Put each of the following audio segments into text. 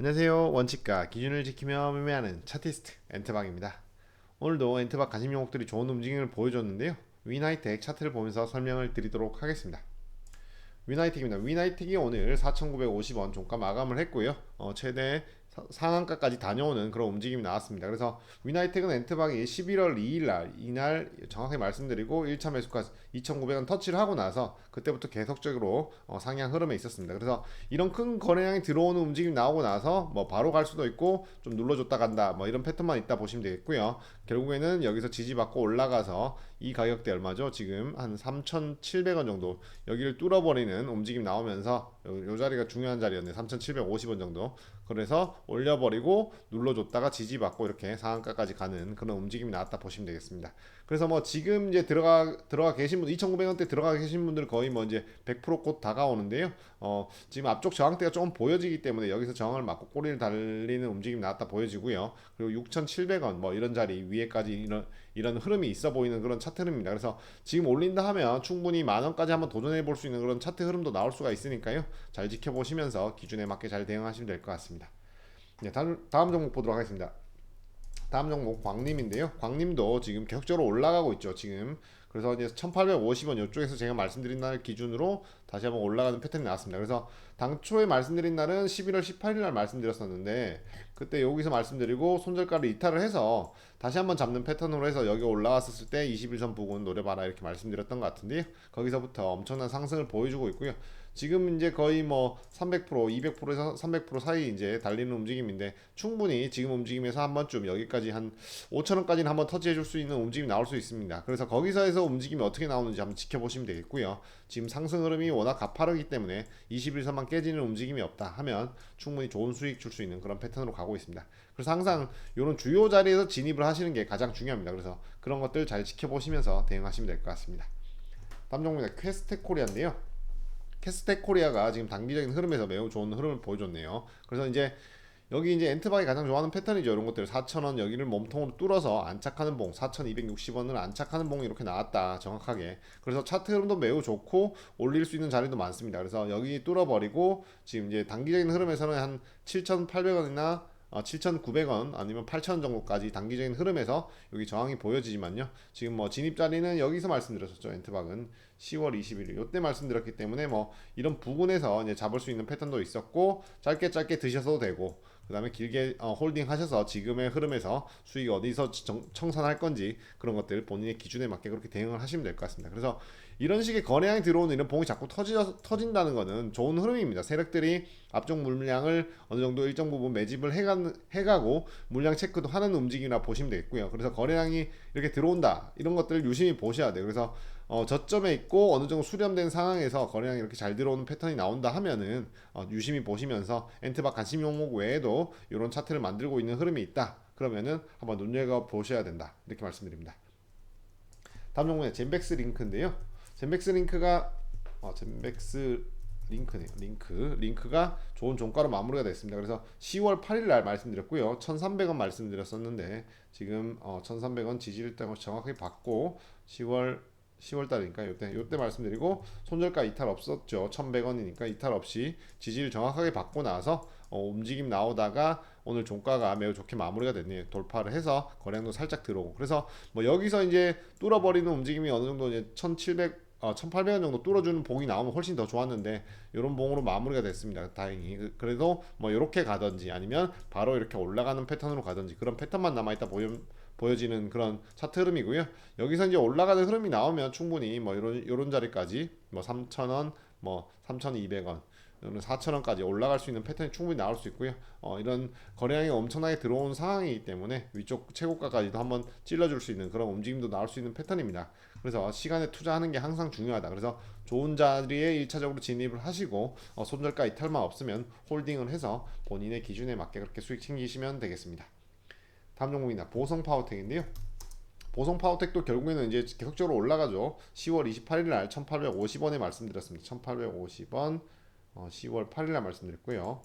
안녕하세요. 원칙과 기준을 지키며 매매하는 차티스트 엔트박입니다. 오늘도 엔트박 관심 종목들이 좋은 움직임을 보여줬는데요. 위나이텍 차트를 보면서 설명을 드리도록 하겠습니다. 위나이텍입니다. 위나이텍이 오늘 4,950원 종가 마감을 했고요. 어, 최대 사- 상한가까지 다녀오는 그런 움직임이 나왔습니다. 그래서 위나이텍은 엔트박이 11월 2일 날 이날 정확히 말씀드리고 1차 매수가 2,900원 터치를 하고 나서 그때부터 계속적으로 어, 상향 흐름에 있었습니다. 그래서 이런 큰 거래량이 들어오는 움직임 나오고 나서 뭐 바로 갈 수도 있고 좀 눌러줬다 간다 뭐 이런 패턴만 있다 보시면 되겠고요. 결국에는 여기서 지지받고 올라가서 이 가격대 얼마죠? 지금 한 3,700원 정도 여기를 뚫어버리는 움직임 나오면서 요, 요 자리가 중요한 자리였네. 3,750원 정도. 그래서 올려버리고 눌러줬다가 지지받고 이렇게 상한가까지 가는 그런 움직임이 나왔다 보시면 되겠습니다. 그래서 뭐 지금 이제 들어가 들어가 계신 분 2,900원대 들어가 계신 분들 거의 뭐 이제 100%곧 다가오는데요. 어, 지금 앞쪽 저항대가 조금 보여지기 때문에 여기서 저항을 맞고 꼬리를 달리는 움직임이 나왔다 보여지고요. 그리고 6,700원 뭐 이런 자리 위에까지 이런 이런 흐름이 있어 보이는 그런 차트 흐름입니다. 그래서 지금 올린다 하면 충분히 만 원까지 한번 도전해 볼 수 있는 그런 차트 흐름도 나올 수가 있으니까요. 잘 지켜보시면서 기준에 맞게 잘 대응하시면 될 것 같습니다. 네, 다음, 다음 종목 보도록 하겠습니다. 다음 종목 광림인데요. 광림도 지금 계속적으로 올라가고 있죠. 지금 그래서 이제 1850원 이쪽에서 제가 말씀드린 날 기준으로 다시 한번 올라가는 패턴이 나왔습니다. 그래서 당초에 말씀드린 날은 11월 18일 날 말씀드렸었는데 그때 여기서 말씀드리고 손절가를 이탈을 해서 다시 한번 잡는 패턴으로 해서 여기 올라왔었을 때 21선 부근 노려봐라 이렇게 말씀드렸던 것 같은데요. 거기서부터 엄청난 상승을 보여주고 있고요. 지금 이제 거의 뭐 300% 200%에서 300% 사이 이제 달리는 움직임인데 충분히 지금 움직임에서 한 번쯤 여기까지 한 5천 원까지는 한번 터치해 줄 수 있는 움직임이 나올 수 있습니다. 그래서 거기서 해서 움직임이 어떻게 나오는지 한번 지켜보시면 되겠고요. 지금 상승 흐름이 워낙 가파르기 때문에 21선만 깨지는 움직임이 없다 하면 충분히 좋은 수익 줄 수 있는 그런 패턴으로 가고 있습니다. 그래서 항상 이런 주요 자리에서 진입을 하시는 게 가장 중요합니다. 그래서 그런 것들 잘 지켜보시면서 대응하시면 될 것 같습니다. 다음 종목입니다. 퀘스텍 코리아인데요. 캐스텍 코리아가 지금 단기적인 흐름에서 매우 좋은 흐름을 보여줬네요. 그래서 이제 여기 이제 엔트박이 가장 좋아하는 패턴이죠. 이런 것들 4,000원 여기를 몸통으로 뚫어서 안착하는 봉 4,260원을 안착하는 봉이 이렇게 나왔다. 정확하게. 그래서 차트 흐름도 매우 좋고 올릴 수 있는 자리도 많습니다. 그래서 여기 뚫어버리고 지금 이제 단기적인 흐름에서는 한 7,800원이나 어, 7,900원 아니면 8,000원 정도까지 단기적인 흐름에서 여기 저항이 보여지지만요. 지금 뭐 진입 자리는 여기서 말씀드렸었죠. 엔트박은 10월 21일 요때 말씀드렸기 때문에 뭐 이런 부분에서 이제 잡을 수 있는 패턴도 있었고 짧게 짧게 드셔도 되고 그 다음에 길게 어, 홀딩 하셔서 지금의 흐름에서 수익이 어디서 정, 청산할 건지 그런 것들 본인의 기준에 맞게 그렇게 대응을 하시면 될 것 같습니다. 그래서 이런 식의 거래량이 들어오는 이런 봉이 자꾸 터지, 터진다는 거는 좋은 흐름입니다. 세력들이 앞쪽 물량을 어느 정도 일정 부분 매집을 해가, 해가고 물량 체크도 하는 움직임이라 보시면 되겠고요. 그래서 거래량이 이렇게 들어온다 이런 것들을 유심히 보셔야 돼요. 그래서 어, 저점에 있고 어느 정도 수렴된 상황에서 거래량이 이렇게 잘 들어오는 패턴이 나온다 하면은 어, 유심히 보시면서 엔트박 관심 종목 외에도 이런 차트를 만들고 있는 흐름이 있다. 그러면은 한번 눈여겨 보셔야 된다. 이렇게 말씀드립니다. 다음 종목은 젠백스 링크인데요. 젠백스 링크가 어, 젠백스 링크네요. 링크. 링크가 좋은 종가로 마무리가 됐습니다. 그래서 10월 8일 날 말씀드렸고요. 1,300원 말씀드렸었는데 지금 어, 1,300원 지지를 정확하게 받고 10월 10월 달이니까 요때 요때 말씀드리고 손절가 이탈 없었죠. 1,100원이니까 이탈 없이 지지를 정확하게 받고 나서 어, 움직임 나오다가 오늘 종가가 매우 좋게 마무리가 됐네요. 돌파를 해서 거래량도 살짝 들어오고 그래서 뭐 여기서 이제 뚫어버리는 움직임이 어느 정도 이제 1,700 어, 1,800원 정도 뚫어주는 봉이 나오면 훨씬 더 좋았는데 이런 봉으로 마무리가 됐습니다. 다행히 그- 그래도 뭐 이렇게 가든지 아니면 바로 이렇게 올라가는 패턴으로 가든지 그런 패턴만 남아있다 보여 보여지는 그런 차트 흐름이고요. 여기서 이제 올라가는 흐름이 나오면 충분히 뭐 이런 이런 자리까지 뭐 3,000원, 뭐 3,200원 또는 4,000원까지 올라갈 수 있는 패턴이 충분히 나올 수 있고요. 어, 이런 거래량이 엄청나게 들어온 상황이기 때문에 위쪽 최고가까지도 한번 찔러줄 수 있는 그런 움직임도 나올 수 있는 패턴입니다. 그래서 시간에 투자하는 게 항상 중요하다. 그래서 좋은 자리에 1차적으로 진입을 하시고 어, 손절가 이탈만 없으면 홀딩을 해서 본인의 기준에 맞게 그렇게 수익 챙기시면 되겠습니다. 다음 종목이나 보성 파워텍인데요. 보성 파워텍도 결국에는 이제 계속적으로 올라가죠. 10월 28일 날 1,850원에 말씀드렸습니다. 1,850원 어, 10월 8일 날 말씀드렸고요.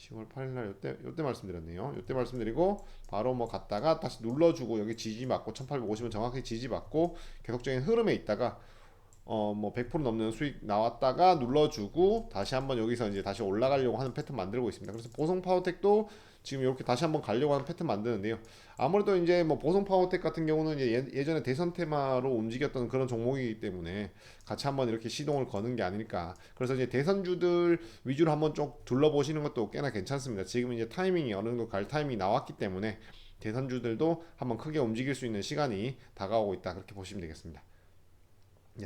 10월 8일 날 요때 요때 말씀드렸네요. 요때 말씀드리고 바로 뭐 갔다가 다시 눌러주고 여기 지지 맞고 1,850원 정확히 지지 맞고 계속적인 흐름에 있다가 어 뭐 100% 넘는 수익 나왔다가 눌러주고 다시 한번 여기서 이제 다시 올라가려고 하는 패턴 만들고 있습니다. 그래서 보성 파워텍도 지금 이렇게 다시 한번 가려고 하는 패턴 만드는데요. 아무래도 이제 뭐 보성 파워텍 같은 경우는 이제 예- 예전에 대선 테마로 움직였던 그런 종목이기 때문에 같이 한번 이렇게 시동을 거는 게 아닐까. 그래서 이제 대선주들 위주로 한번 좀 둘러보시는 것도 꽤나 괜찮습니다. 지금 이제 타이밍이 어느 정도 갈 타이밍이 나왔기 때문에 대선주들도 한번 크게 움직일 수 있는 시간이 다가오고 있다. 그렇게 보시면 되겠습니다.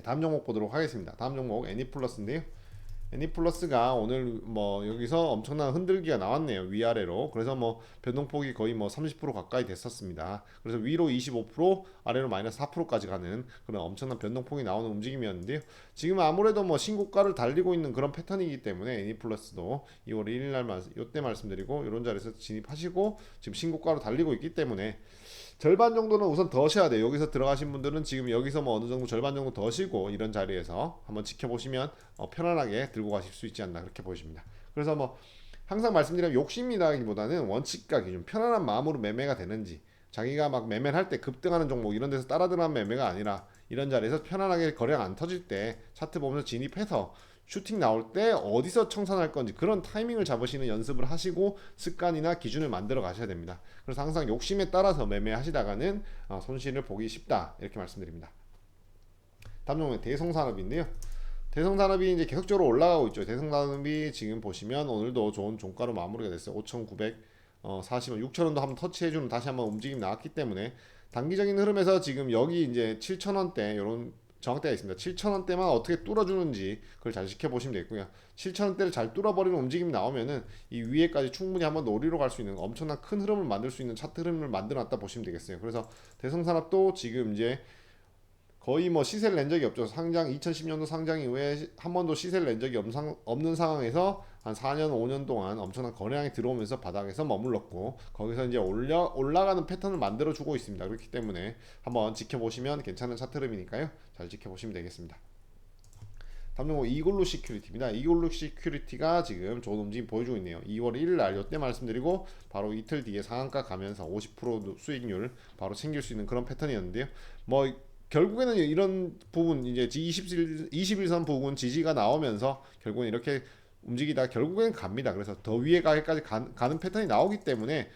다음 종목 보도록 하겠습니다. 다음 종목 애니플러스인데요. 애니플러스가 오늘 뭐 여기서 엄청난 흔들기가 나왔네요 위아래로 그래서 뭐 변동폭이 거의 뭐 30% 가까이 됐었습니다 그래서 위로 25% 아래로 마이너스 4%까지 가는 그런 엄청난 변동폭이 나오는 움직임이었는데요 지금 아무래도 뭐 신고가를 달리고 있는 그런 패턴이기 때문에 애니플러스도 2월 1일 날 말- 요때 말씀드리고 이런 자리에서 진입하시고 지금 신고가로 달리고 있기 때문에 절반 정도는 우선 더셔야 돼요. 여기서 들어가신 분들은 지금 여기서 뭐 어느 정도 절반 정도 더시고 이런 자리에서 한번 지켜보시면 어, 편안하게 들고 가실 수 있지 않나 그렇게 보여집니다. 그래서 뭐 항상 말씀드리면 욕심이라기보다는 원칙과 기준 편안한 마음으로 매매가 되는지 자기가 막 매매를 할 때 급등하는 종목 이런 데서 따라 들어간 매매가 아니라 이런 자리에서 편안하게 거래가 안 터질 때 차트 보면서 진입해서 슈팅 나올 때 어디서 청산할 건지 그런 타이밍을 잡으시는 연습을 하시고 습관이나 기준을 만들어 가셔야 됩니다. 그래서 항상 욕심에 따라서 매매하시다가는 어, 손실을 보기 쉽다 이렇게 말씀드립니다. 다음 종목 대성산업인데요. 대성산업이 이제 계속적으로 올라가고 있죠. 대성산업이 지금 보시면 오늘도 좋은 종가로 마무리가 됐어요. 5,940원, 6,000원도 한번 터치해주는 다시 한번 움직임 나왔기 때문에 단기적인 흐름에서 지금 여기 이제 7,000원대 이런 저항대가 있습니다. 7,000원대만 어떻게 뚫어주는지 그걸 잘 지켜보시면 되고요. 7,000원대를 잘 뚫어버리는 움직임이 나오면은 이 위에까지 충분히 한번 노리로 갈 수 있는 엄청난 큰 흐름을 만들 수 있는 차트 흐름을 만들어놨다 보시면 되겠어요. 그래서 대성산업도 지금 이제 거의 뭐 시세를 낸 적이 없죠. 상장 2010년도 상장 이후에 한 번도 시세를 낸 적이 없는 상황에서 한 4년 5년 동안 엄청난 거래량이 들어오면서 바닥에서 머물렀고 거기서 이제 올려 올라가는 패턴을 만들어 주고 있습니다. 그렇기 때문에 한번 지켜보시면 괜찮은 차트 흐름이니까요. 잘 지켜보시면 되겠습니다. 다음 종목 이글루 시큐리티입니다. 이글루 시큐리티가 지금 좋은 움직임 보여주고 있네요. 2월 1일 날 이때 말씀드리고 바로 이틀 뒤에 상한가 가면서 50% 수익률 바로 챙길 수 있는 그런 패턴이었는데요. 뭐 결국에는 이런 부분 이제 21, 21선 부분 지지가 나오면서 결국은 이렇게 움직이다 결국엔 갑니다. 그래서 더 위에 가기까지 가, 가는 패턴이 나오기 때문에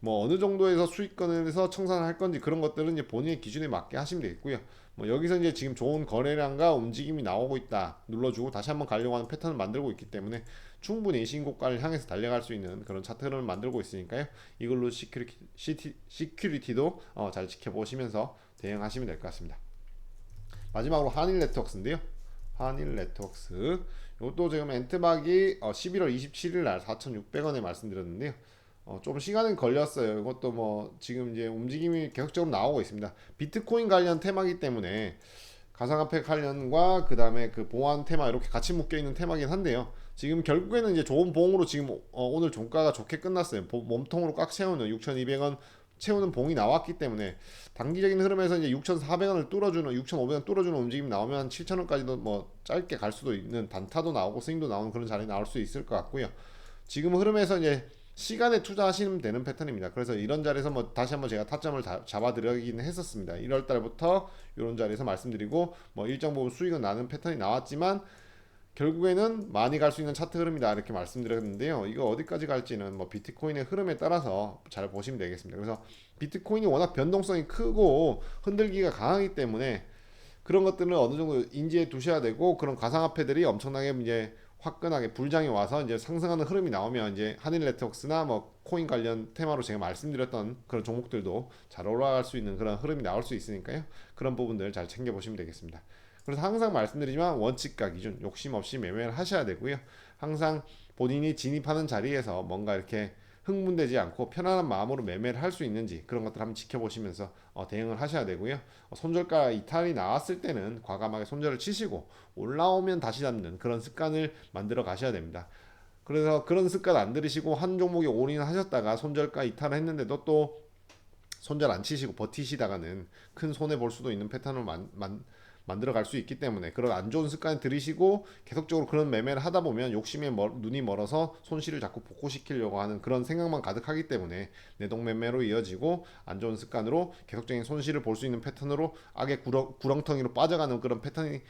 뭐 어느 정도에서 수익권에서 청산을 할 건지 그런 것들은 이제 본인의 기준에 맞게 하시면 되겠고요. 뭐 여기서 이제 지금 좋은 거래량과 움직임이 나오고 있다 눌러주고 다시 한번 가려고 하는 패턴을 만들고 있기 때문에 충분히 신고가를 향해서 달려갈 수 있는 그런 차트 흐름을 만들고 있으니까요. 이걸로 시큐리티, 시큐리티도 어, 잘 지켜보시면서 대응하시면 될 것 같습니다. 마지막으로 한일 네트워크스인데요. 한일 네트워크스 이것도 지금 엔트박이 어, 11월 27일 날 4,600원에 말씀드렸는데요. 어, 좀 시간은 걸렸어요. 이것도 뭐 지금 이제 움직임이 계속적으로 나오고 있습니다. 비트코인 관련 테마기 때문에 가상화폐 관련과 그 다음에 그 보안 테마 이렇게 같이 묶여 있는 테마긴 한데요. 지금 결국에는 이제 좋은 봉으로 지금 어, 오늘 종가가 좋게 끝났어요. 보- 몸통으로 꽉 채우는 6,200원 채우는 봉이 나왔기 때문에 단기적인 흐름에서 이제 6,400원을 뚫어주는 6,500원 뚫어주는 움직임 나오면 7,000원까지도 뭐 짧게 갈 수도 있는 단타도 나오고 스윙도 나오는 그런 자리 나올 수 있을 것 같고요. 지금 흐름에서 이제 시간에 투자하시면 되는 패턴입니다. 그래서 이런 자리에서 뭐 다시 한번 제가 타점을 다- 잡아드리긴 했었습니다. 1월 달부터 이런 자리에서 말씀드리고 뭐 일정 부분 수익은 나는 패턴이 나왔지만 결국에는 많이 갈 수 있는 차트 흐름이다 이렇게 말씀드렸는데요. 이거 어디까지 갈지는 뭐 비트코인의 흐름에 따라서 잘 보시면 되겠습니다. 그래서 비트코인이 워낙 변동성이 크고 흔들기가 강하기 때문에 그런 것들은 어느 정도 인지해 두셔야 되고 그런 가상화폐들이 엄청나게 이제 화끈하게 불장이 와서 이제 상승하는 흐름이 나오면 이제 한일 네트워크스나 뭐 코인 관련 테마로 제가 말씀드렸던 그런 종목들도 잘 올라갈 수 있는 그런 흐름이 나올 수 있으니까요. 그런 부분들 잘 챙겨 보시면 되겠습니다. 그래서 항상 말씀드리지만 원칙과 기준 욕심 없이 매매를 하셔야 되고요. 항상 본인이 진입하는 자리에서 뭔가 이렇게 흥분되지 않고 편안한 마음으로 매매를 할 수 있는지 그런 것들 한번 지켜보시면서 어, 대응을 하셔야 되고요. 어, 손절가 이탈이 나왔을 때는 과감하게 손절을 치시고 올라오면 다시 잡는 그런 습관을 만들어 가셔야 됩니다. 그래서 그런 습관 안 들이시고 한 종목에 올인하셨다가 손절가 이탈을 했는데도 또 손절 안 치시고 버티시다가는 큰 손해 볼 수도 있는 패턴을 만, 만, 만들어 갈 수 있기 때문에 그런 안 좋은 습관 들이시고 계속적으로 그런 매매를 하다 보면 욕심에 멀, 눈이 멀어서 손실을 자꾸 복구시키려고 하는 그런 생각만 가득하기 때문에 내동 매매로 이어지고 안 좋은 습관으로 계속적인 손실을 볼 수 있는 패턴으로 악의 구렁, 구렁텅이로 빠져가는 그런 패턴이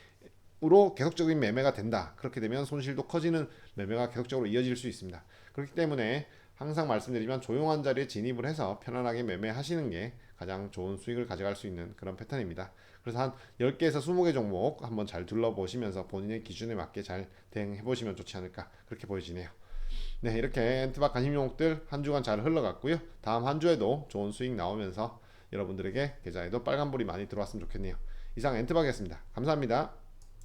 으로 계속적인 매매가 된다. 그렇게 되면 손실도 커지는 매매가 계속적으로 이어질 수 있습니다. 그렇기 때문에 항상 말씀드리지만 조용한 자리에 진입을 해서 편안하게 매매하시는 게 가장 좋은 수익을 가져갈 수 있는 그런 패턴입니다. 그래서 한 10개에서 20개 종목 한번 잘 둘러보시면서 본인의 기준에 맞게 잘 대응해 보시면 좋지 않을까 그렇게 보여지네요. 네, 이렇게 엔트박 관심 종목들 한 주간 잘 흘러갔고요. 다음 한 주에도 좋은 수익 나오면서 여러분들에게 계좌에도 빨간불이 많이 들어왔으면 좋겠네요. 이상 엔트박이었습니다. 감사합니다.